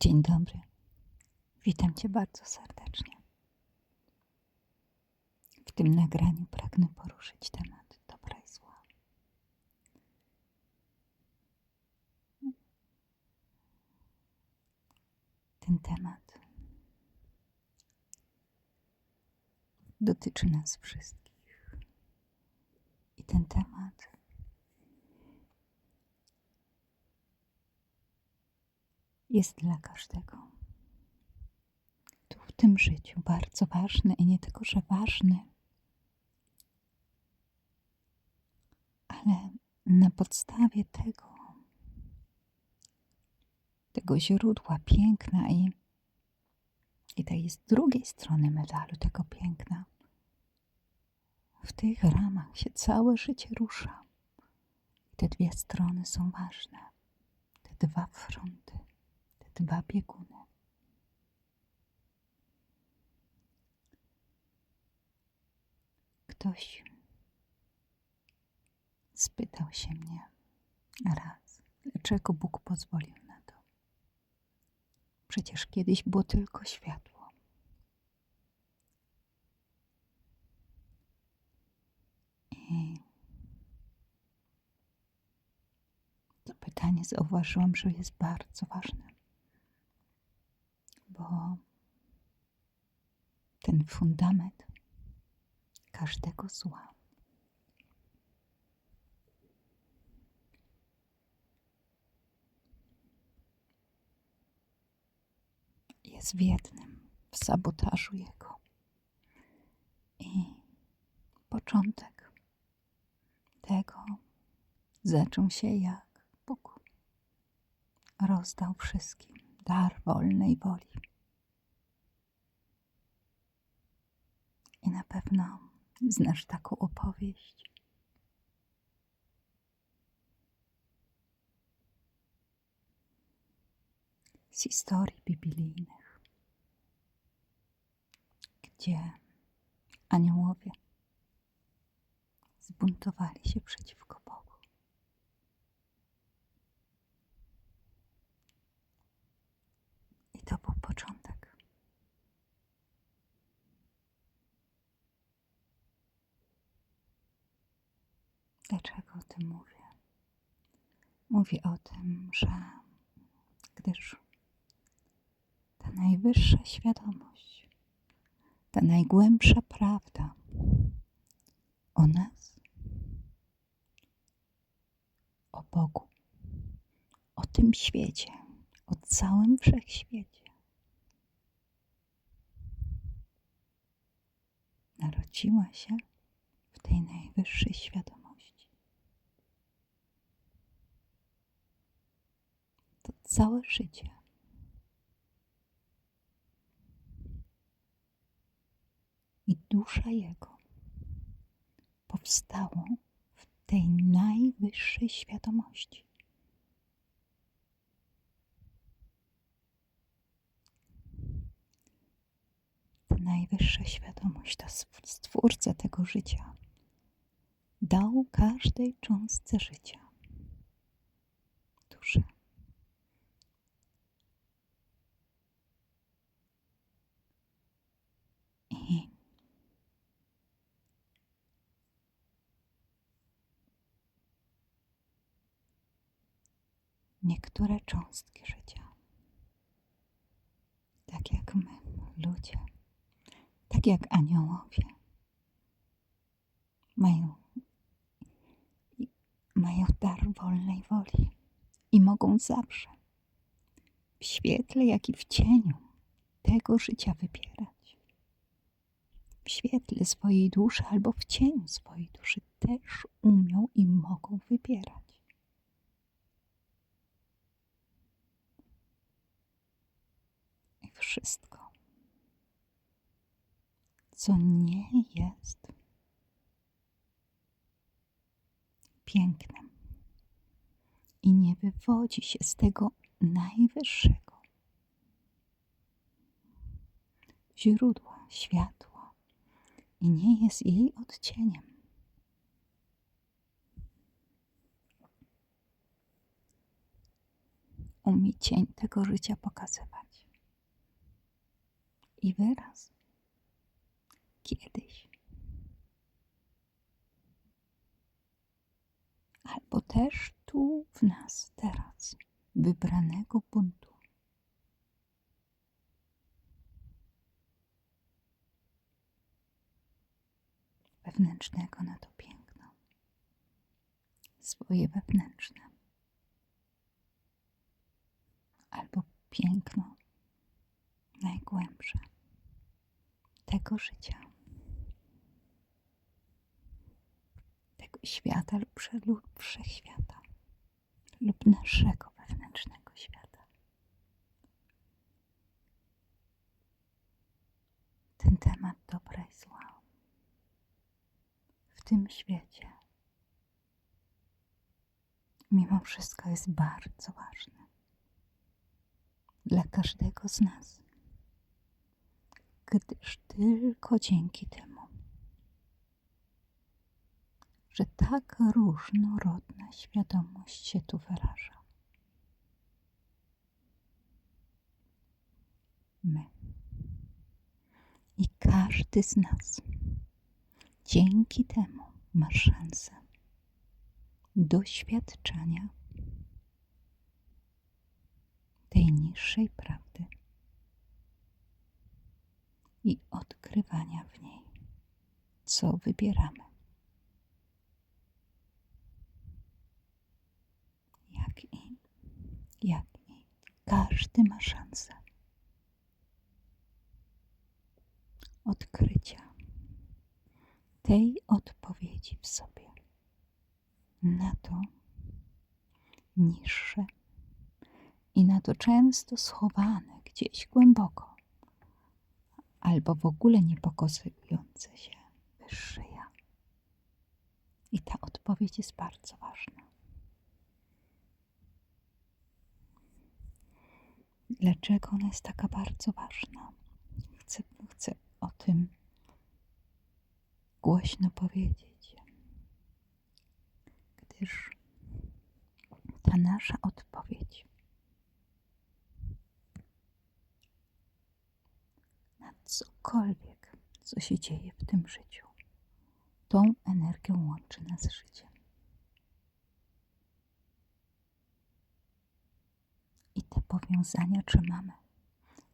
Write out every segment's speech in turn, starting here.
Dzień dobry. Witam Cię bardzo serdecznie. W tym nagraniu pragnę poruszyć temat dobra i zła. Ten temat dotyczy nas wszystkich. I ten temat jest dla każdego. Tu w tym życiu bardzo ważny i nie tylko, że ważny, ale na podstawie tego, tego źródła piękna i, i tej z drugiej strony medalu tego piękna, w tych ramach się całe życie rusza. Te dwie strony są ważne, te dwa fronty dwa bieguny. Ktoś spytał się mnie raz, dlaczego Bóg pozwolił na to. Przecież kiedyś było tylko światło. I to pytanie zauważyłam, że jest bardzo ważne bo ten fundament każdego zła jest w jednym, w sabotażu jego. I początek tego zaczął się jak Bóg rozdał wszystkim dar wolnej woli. I na pewno znasz taką opowieść. Z historii biblijnych, gdzie aniołowie zbuntowali się przeciwko Bogu. to był początek. Dlaczego o tym mówię? Mówię o tym, że gdyż ta najwyższa świadomość, ta najgłębsza prawda o nas, o Bogu, o tym świecie, o całym wszechświecie. Narodziła się w tej najwyższej świadomości. To całe życie. I dusza Jego powstało w tej najwyższej świadomości. najwyższa świadomość, ta stwórca tego życia, dał każdej cząstce życia duszę. I niektóre cząstki życia, tak jak my, ludzie, tak jak aniołowie. Mają, mają dar wolnej woli i mogą zawsze w świetle, jak i w cieniu tego życia wybierać. W świetle swojej duszy albo w cieniu swojej duszy też umią i mogą wybierać. I wszystko co nie jest pięknem i nie wywodzi się z tego najwyższego źródła światła i nie jest jej odcieniem. umie cień tego życia pokazywać. I wyraz kiedyś. Albo też tu w nas teraz, wybranego buntu. Wewnętrznego na to piękno. Swoje wewnętrzne. Albo piękno najgłębsze tego życia, tego świata lub lub wszechświata, lub naszego wewnętrznego świata. Ten temat dobra i zła w tym świecie mimo wszystko jest bardzo ważny dla każdego z nas gdyż tylko dzięki temu, że tak różnorodna świadomość się tu wyraża. My i każdy z nas dzięki temu ma szansę doświadczenia tej niższej prawdy i odkrywania w niej, co wybieramy. Jak i, jak i każdy ma szansę odkrycia tej odpowiedzi w sobie na to niższe i na to często schowane gdzieś głęboko albo w ogóle nie pokazujące się wyższe ja. I ta odpowiedź jest bardzo ważna. Dlaczego ona jest taka bardzo ważna? Chcę, chcę o tym głośno powiedzieć, gdyż ta nasza odpowiedź cokolwiek, co się dzieje w tym życiu. Tą energią łączy nas z życiem. I te powiązania trzymamy.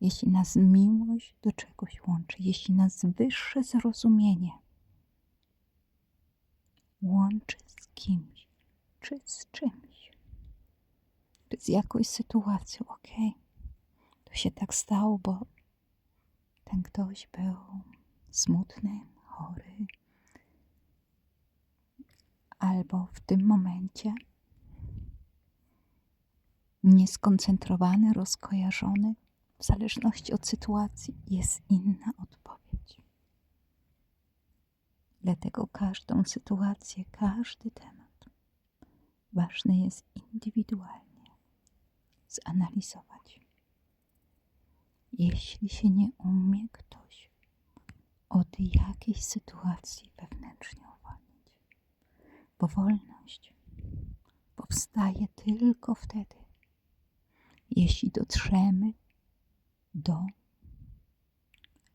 Jeśli nas miłość do czegoś łączy, jeśli nas wyższe zrozumienie łączy z kimś, czy z czymś, czy z jakąś sytuacją, ok, to się tak stało, bo ten ktoś był smutny, chory, albo w tym momencie nieskoncentrowany, rozkojarzony, w zależności od sytuacji, jest inna odpowiedź. Dlatego każdą sytuację, każdy temat ważne jest indywidualnie zanalizować jeśli się nie umie ktoś od jakiejś sytuacji wewnętrznie uwolnić. Bo wolność powstaje tylko wtedy, jeśli dotrzemy do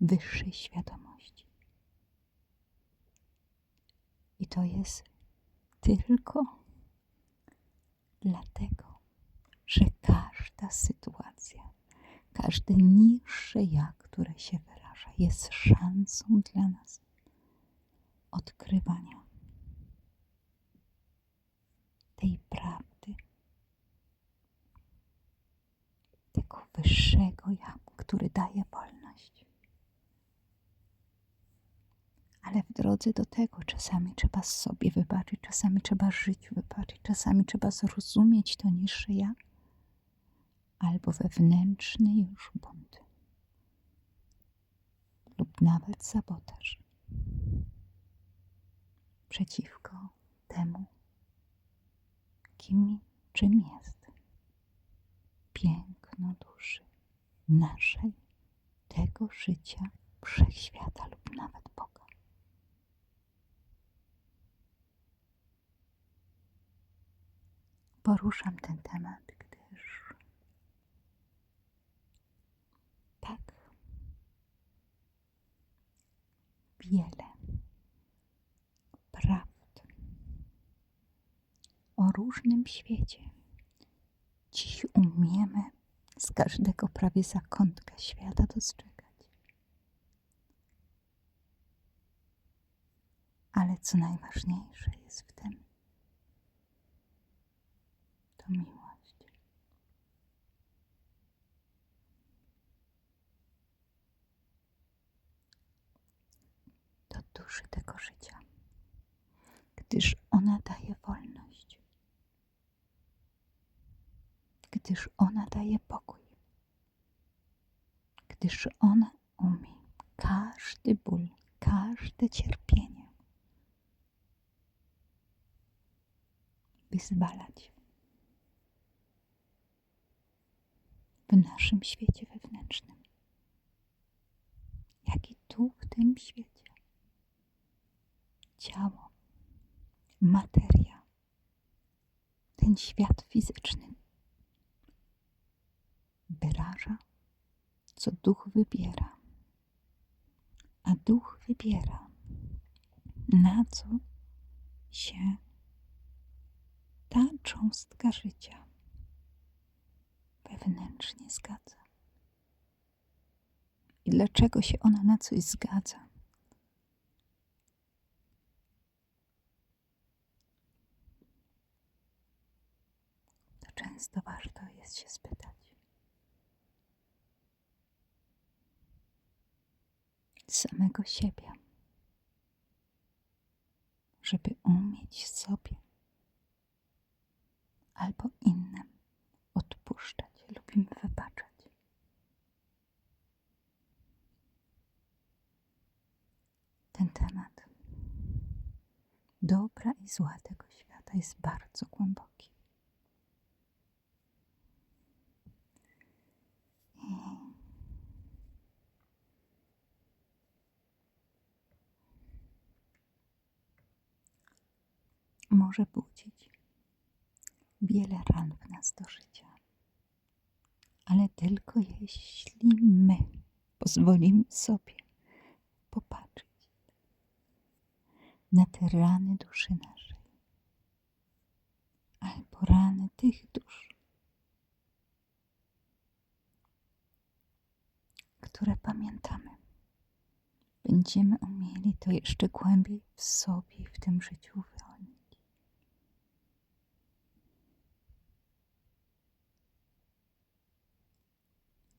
wyższej świadomości. I to jest tylko dlatego, że każda sytuacja każde niższe ja, które się wyraża, jest szansą dla nas odkrywania tej prawdy, tego wyższego ja, który daje wolność. Ale w drodze do tego czasami trzeba sobie wybaczyć, czasami trzeba życiu wybaczyć, czasami trzeba zrozumieć to niższe ja albo wewnętrzny już bunt. Lub nawet sabotaż. Przeciwko temu, kim czym jest. Piękno duszy naszej, tego życia, wszechświata lub nawet Boga. Poruszam ten temat, gdyż wiele prawd o różnym świecie. Dziś umiemy z każdego prawie zakątka świata dostrzegać. Ale co najważniejsze jest w tym, to miłość. Do duszy tego życia, gdyż ona daje wolność, gdyż ona daje pokój, gdyż ona umie każdy ból, każde cierpienie wyzwalać w naszym świecie wewnętrznym, jak i tu w tym świecie. Ciało, materia, ten świat fizyczny wyraża, co duch wybiera, a duch wybiera, na co się ta cząstka życia wewnętrznie zgadza. I dlaczego się ona na coś zgadza? To często warto jest się spytać. Samego siebie, żeby umieć sobie albo innym odpuszczać lub im wybaczać. Ten temat dobra i zła tego świata jest bardzo głęboki. I może budzić wiele ran w nas do życia. Ale tylko jeśli my pozwolimy sobie popatrzeć na te rany duszy naszej, albo rany tych dusz, które pamiętamy. Będziemy umieli to jeszcze głębiej w sobie w tym życiu wyłonić.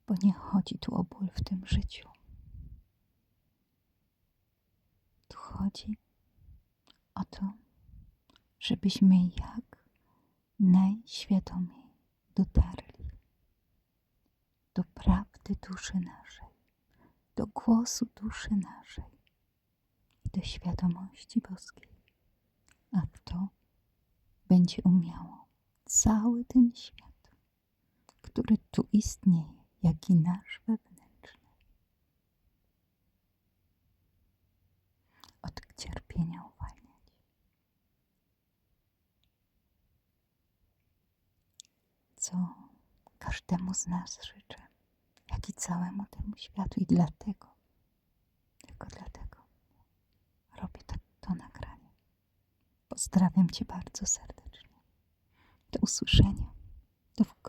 Bo nie chodzi tu o ból w tym życiu. Tu chodzi o to, żebyśmy jak najświadomiej dotarli do prawdy duszy naszej, do głosu duszy naszej i do świadomości boskiej. A to będzie umiało cały ten świat, który tu istnieje, jak i nasz wewnętrzny, od cierpienia uwalniać. Co każdemu z nas życzę, jak i całemu temu światu. I dlatego, tylko dlatego robię to, to nagranie. Pozdrawiam Cię bardzo serdecznie. Do usłyszenia. Do wkrótce.